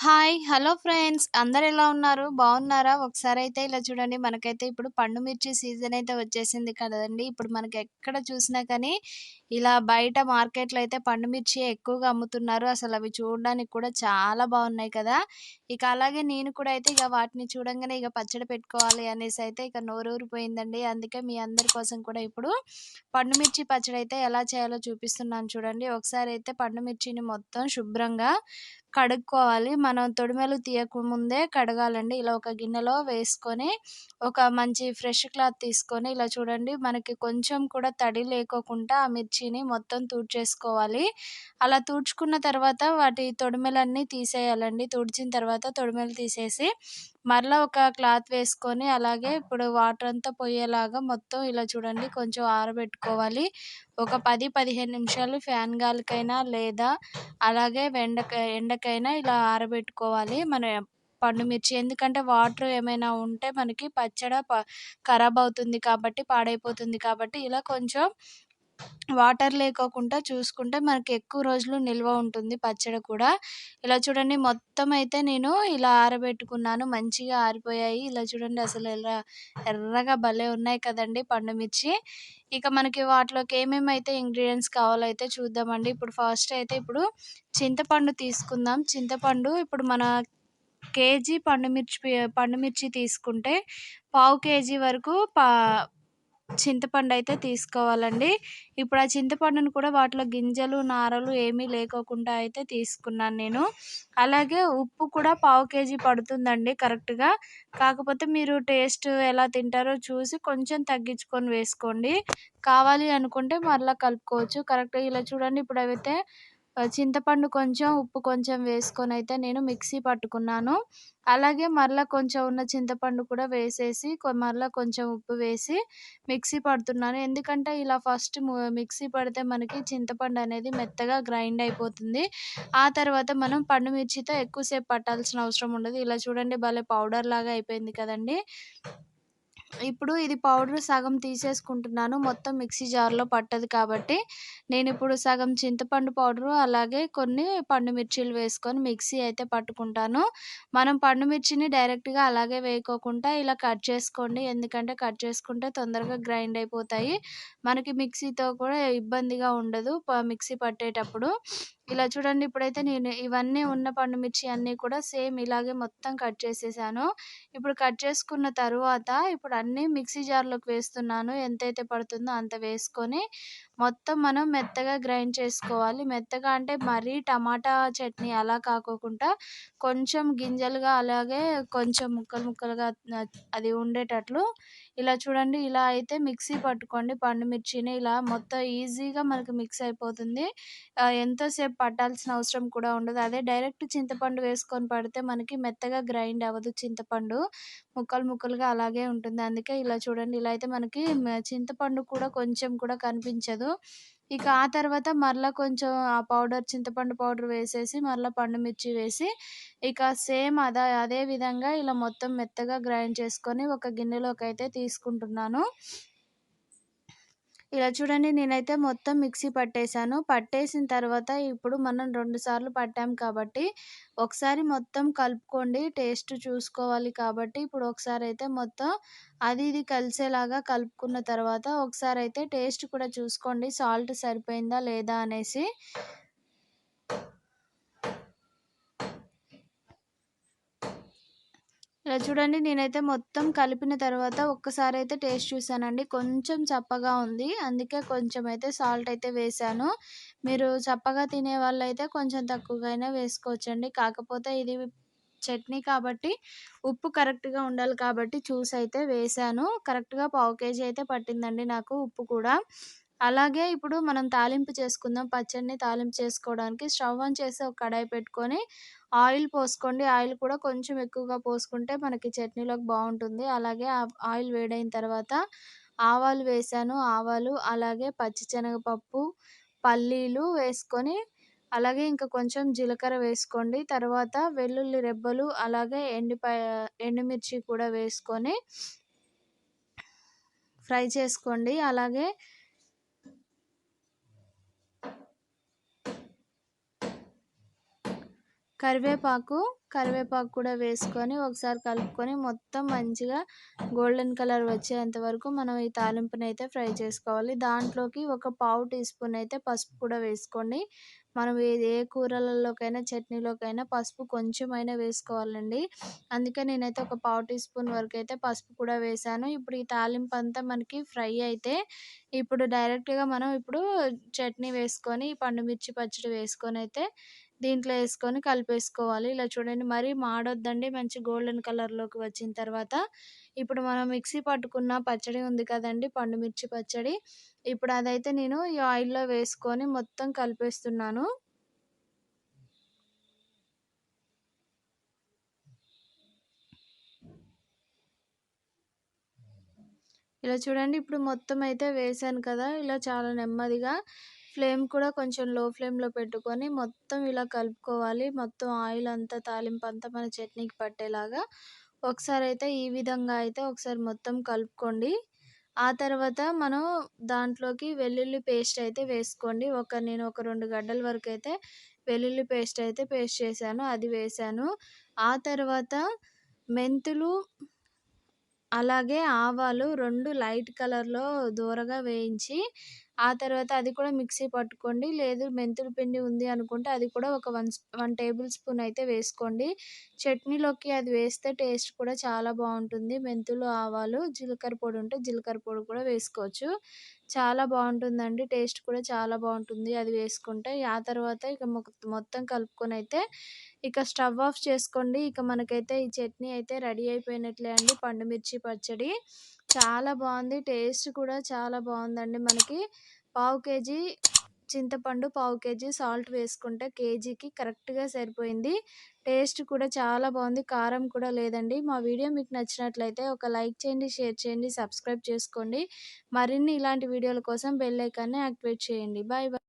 Hi! Hello friends అందరు ఎలా ఉన్నారు? బాగున్నారా? ఒకసారి అయితే ఇలా చూడండి మనకైతే ఇప్పుడు పండు మిర్చి సీజన్ అయితే వచ్చేసింది కదండీ! ఇప్పుడు మనకి ఎక్కడ చూసినా కానీ ఇలా బయట మార్కెట్‌లో అయితే పండు మిర్చి ఎక్కువగా అమ్ముతున్నారు. అసలు అవి చూడడానికి కూడా చాలా బాగున్నాయి కదా! ఇక అలాగే నేను కూడా అయితే ఇక వాటిని చూడంగానే ఇక పచ్చడి పెట్టుకోవాలి అనేసి అయితే ఇక నోరూరిపోయిందండి. అందుకే మీ అందరి కోసం కూడా ఇప్పుడు పండు మిర్చి పచ్చడి అయితే ఎలా చేయాలో చూపిస్తున్నాను చూడండి. ఒకసారి అయితే పండు మిర్చిని మొత్తం శుభ్రంగా కడుక్కోవాలి. మనం తొడిమెలు తీయకముందే కడగాలండి. ఇలా ఒక గిన్నెలో వేసుకొని ఒక మంచి ఫ్రెష్ క్లాత్ తీసుకొని ఇలా చూడండి మనకి కొంచెం కూడా తడి లేకోకుండా ఆ మిర్చిని మొత్తం తుడిచేసుకోవాలి. అలా తుడుచుకున్న తర్వాత వాటి తొడిమెలన్నీ తీసేయాలండి. తుడిచిన తర్వాత తొడిమెలు తీసేసి మరలా ఒక క్లాత్ వేసుకొని అలాగే ఇప్పుడు వాటర్ అంతా పోయేలాగా మొత్తం ఇలా చూడండి కొంచెం ఆరబెట్టుకోవాలి. ఒక పది పదిహేను నిమిషాలు ఫ్యాన్ గాలికైనా లేదా అలాగే ఎండక ఎండకైనా ఇలా ఆరబెట్టుకోవాలి మన పండు మిర్చి. ఎందుకంటే వాటర్ ఏమైనా ఉంటే మనకి పచ్చడి ప ఖరాబ్ అవుతుంది కాబట్టి పాడైపోతుంది కాబట్టి ఇలా కొంచెం వాటర్ లేకోకుండా చూసుకుంటే మనకి ఎక్కువ రోజులు నిల్వ ఉంటుంది పచ్చడి కూడా. ఇలా చూడండి మొత్తం అయితే నేను ఇలా ఆరబెట్టుకున్నాను. మంచిగా ఆరిపోయాయి. ఇలా చూడండి అసలు ఎలా ఎర్రగా భలే ఉన్నాయి కదండి పండుమిర్చి ఇక మనకి వాటిలోకి ఏమేమైతే ఇంగ్రీడియెంట్స్ కావాలో అయితే చూద్దామండి. ఇప్పుడు ఫస్ట్ అయితే ఇప్పుడు చింతపండు తీసుకుందాం. చింతపండు ఇప్పుడు మన కేజీ పండు మిర్చి తీసుకుంటే పావు కేజీ వరకు పా చింతపండు అయితే తీసుకోవాలండి. ఇప్పుడు ఆ చింతపండును కూడా వాటిలో గింజలు, నారలు ఏమీ లేకోకుండా అయితే తీసుకున్నాను నేను. అలాగే ఉప్పు కూడా పావు కేజీ పడుతుందండి కరెక్ట్‌గా. కాకపోతే మీరు టేస్ట్ ఎలా తింటారో చూసి కొంచెం తగ్గించుకొని వేసుకోండి. కావాలి అనుకుంటే మరలా కలుపుకోవచ్చు. కరెక్ట్‌గా ఇలా చూడండి ఇప్పుడు అవైతే చింతపండు కొంచెం, ఉప్పు కొంచెం వేసుకొని అయితే నేను మిక్సీ పట్టుకున్నాను. అలాగే మరలా కొంచెం ఉన్న చింతపండు కూడా వేసేసి మరలా కొంచెం ఉప్పు వేసి మిక్సీ పడుతున్నాను. ఎందుకంటే ఇలా ఫస్ట్ మిక్సీ పడితే మనకి చింతపండు అనేది మెత్తగా గ్రైండ్ అయిపోతుంది. ఆ తర్వాత మనం పండు మిర్చితో ఎక్కువసేపు పట్టాల్సిన అవసరం ఉండదు. ఇలా చూడండి భలే పౌడర్ లాగా అయిపోయింది కదండీ! ఇప్పుడు ఇది పౌడర్ సగం తీసేసుకుంటున్నాను. మొత్తం మిక్సీ జార్‌లో పట్టదు కాబట్టి నేను ఇప్పుడు సగం చింతపండు పౌడరు అలాగే కొన్ని పండు మిర్చీలు వేసుకొని మిక్సీ అయితే పట్టుకుంటాను. మనం పండు మిర్చిని డైరెక్ట్‌గా అలాగే వేయకోకుండా ఇలా కట్ చేసుకోండి. ఎందుకంటే కట్ చేసుకుంటే తొందరగా గ్రైండ్ అయిపోతాయి. మనకి మిక్సీతో కూడా ఇబ్బందిగా ఉండదు మిక్సీ పట్టేటప్పుడు. ఇలా చూడండి ఇప్పుడైతే నేను ఇవన్నీ ఉన్న పండు మిర్చి అన్నీ కూడా సేమ్ ఇలాగే మొత్తం కట్ చేసేసాను. ఇప్పుడు కట్ చేసుకున్న తరువాత ఇప్పుడు అన్నీ మిక్సీ జార్‌లోకి వేస్తున్నాను. ఎంతైతే పడుతుందో అంత వేసుకొని మొత్తం మనం మెత్తగా గ్రైండ్ చేసుకోవాలి. మెత్తగా అంటే మరీ టమాటా చట్నీ అలా కాకోకుండా కొంచెం గింజలుగా అలాగే కొంచెం ముక్కలు ముక్కలుగా అది ఉండేటట్లు ఇలా చూడండి ఇలా అయితే మిక్సీ పట్టుకోండి పండు మిర్చిని. ఇలా మొత్తం ఈజీగా మనకు మిక్స్ అయిపోతుంది. ఎంతోసేపు పట్టాల్సిన అవసరం కూడా ఉండదు. అదే డైరెక్ట్ చింతపండు వేసుకొని పడితే మనకి మెత్తగా గ్రైండ్ అవ్వదు చింతపండు. ముక్కలు ముక్కలుగా అలాగే ఉంటుంది. అందుకే ఇలా చూడండి ఇలా అయితే మనకి చింతపండు కూడా కొంచెం కూడా కనిపించదు. ఇక ఆ తర్వాత మరలా కొంచెం ఆ పౌడర్ చింతపండు పౌడర్ వేసేసి మరలా పండు మిర్చి వేసి ఇక సేమ్ అదే అదే విధంగా ఇలా మొత్తం మెత్తగా గ్రైండ్ చేసుకొని ఒక గిన్నెలోకి అయితే తీసుకుంటున్నాను. ఇలా చూడండి నేనైతే మొత్తం మిక్సీ పట్టేసాను. పట్టేసిన తర్వాత ఇప్పుడు మనం రెండు సార్లు పట్టాం కాబట్టి ఒకసారి మొత్తం కలుపుకోండి. టేస్ట్ చూసుకోవాలి కాబట్టి ఇప్పుడు ఒకసారి అయితే మొత్తం అది ఇది కలిసేలాగా కలుపుకున్న తర్వాత ఒకసారి అయితే టేస్ట్ కూడా చూసుకోండి. సాల్ట్ సరిపోయిందా లేదా అనేసి. ఇలా చూడండి నేనైతే మొత్తం కలిపిన తర్వాత ఒక్కసారి అయితే టేస్ట్ చూసానండి. కొంచెం చప్పగా ఉంది. అందుకే కొంచెం అయితే సాల్ట్ అయితే వేశాను. మీరు చప్పగా తినే వాళ్ళైతే కొంచెం తక్కువగానే వేసుకోవచ్చండి. కాకపోతే ఇది చట్నీ కాబట్టి ఉప్పు కరెక్ట్‌గా ఉండాలి కాబట్టి చూసి అయితే వేశాను. కరెక్ట్‌గా పావు కేజీ అయితే పట్టిందండి నాకు ఉప్పు కూడా. అలాగే ఇప్పుడు మనం తాలింపు చేసుకుందాం. పచ్చడిని తాలింపు చేసుకోవడానికి స్టవ్ ఆన్ చేసి ఒక కడాయి పెట్టుకొని ఆయిల్ పోసుకోండి. ఆయిల్ కూడా కొంచెం ఎక్కువగా పోసుకుంటే మనకి చట్నీలోకి బాగుంటుంది. అలాగే ఆ ఆయిల్ వేడైన తర్వాత ఆవాలు వేసాను ఆవాలు అలాగే పచ్చిశనగపప్పు, పల్లీలు వేసుకొని అలాగే ఇంకా కొంచెం జీలకర్ర వేసుకోండి. తర్వాత వెల్లుల్లి రెబ్బలు అలాగే ఎండిపాయ ఎండుమిర్చి కూడా వేసుకొని ఫ్రై చేసుకోండి. అలాగే కరివేపాకు కరివేపాకు కూడా వేసుకొని ఒకసారి కలుపుకొని మొత్తం మంచిగా గోల్డెన్ కలర్ వచ్చేంత వరకు మనం ఈ తాలింపుని అయితే ఫ్రై చేసుకోవాలి. దాంట్లోకి ఒక పావు టీ స్పూన్ అయితే పసుపు కూడా వేసుకోండి. మనం ఏ ఏ కూరలలోకైనా చట్నీలోకైనా పసుపు కొంచెమైనా వేసుకోవాలండి. అందుకే నేనైతే ఒక పావు టీ స్పూన్ వరకు అయితే పసుపు కూడా వేసాను. ఇప్పుడు ఈ తాలింపు అంతా మనకి ఫ్రై అయితే ఇప్పుడు డైరెక్ట్గా మనం ఇప్పుడు చట్నీ వేసుకొని పండుమిర్చి పచ్చడి వేసుకొని అయితే దీంట్లో వేసుకొని కలిపేసుకోవాలి. ఇలా చూడండి మరీ మాడొద్దండి. మంచి గోల్డెన్ కలర్లోకి వచ్చిన తర్వాత ఇప్పుడు మనం మిక్సీ పట్టుకున్న పచ్చడి ఉంది కదండి పండుమిర్చి పచ్చడి. ఇప్పుడు అదైతే నేను ఈ ఆయిల్లో వేసుకొని మొత్తం కలిపేస్తున్నాను. ఇలా చూడండి ఇప్పుడు మొత్తం అయితే వేసాను కదా. ఇలా చాలా నెమ్మదిగా ఫ్లేమ్ కూడా కొంచెం లో ఫ్లేమ్లో పెట్టుకొని మొత్తం ఇలా కలుపుకోవాలి. మొత్తం ఆయిల్ అంతా తాలింపు అంతా మన చట్నీకి పట్టేలాగా. ఒకసారి అయితే ఈ విధంగా అయితే ఒకసారి మొత్తం కలుపుకోండి. ఆ తర్వాత మనం దాంట్లోకి వెల్లుల్లి పేస్ట్ అయితే వేసుకోండి. ఒక నేను ఒక రెండు గడ్డల వరకు అయితే వెల్లుల్లి పేస్ట్ అయితే పేస్ట్ చేశాను. అది వేసాను ఆ తర్వాత మెంతులు అలాగే ఆవాలు రెండు లైట్ కలర్లో దూరగా వేయించి ఆ తర్వాత అది కూడా మిక్సీ పట్టుకోండి. లేదు మెంతుల పిండి ఉంది అనుకుంటే అది కూడా ఒక వన్ వన్ టేబుల్ స్పూన్ అయితే వేసుకోండి. చట్నీలోకి అది వేస్తే టేస్ట్ కూడా చాలా బాగుంటుంది. మెంతులు ఆవాలు జీలకర్ర పొడి ఉంటే జీలకర్ర పొడి కూడా వేసుకోవచ్చు. చాలా బాగుంటుందండి. టేస్ట్ కూడా చాలా బాగుంటుంది అది వేసుకుంటే. ఆ తర్వాత ఇక మొత్తం కలుపుకొని అయితే ఇక స్టవ్ ఆఫ్ చేసుకోండి. ఇక మనకైతే ఈ చట్నీ అయితే రెడీ అయిపోయినట్లే అండి. పండుమిర్చి పచ్చడి చాలా బాగుంది. టేస్ట్ కూడా చాలా బాగుందండి మనకి. పావు కేజీ చింతపండు పావు కేజీ సాల్ట్ వేసుకుంటే కేజీకి కరెక్ట్గా సరిపోయింది. టేస్ట్ కూడా చాలా బాగుంది. కారం కూడా లేదండి. మా వీడియో మీకు నచ్చినట్లయితే ఒక లైక్ చేయండి షేర్ చేయండి సబ్స్క్రైబ్ చేసుకోండి. మరిన్ని ఇలాంటి వీడియోల కోసం బెల్ ఐకాన్ని యాక్టివేట్ చేయండి. Bye bye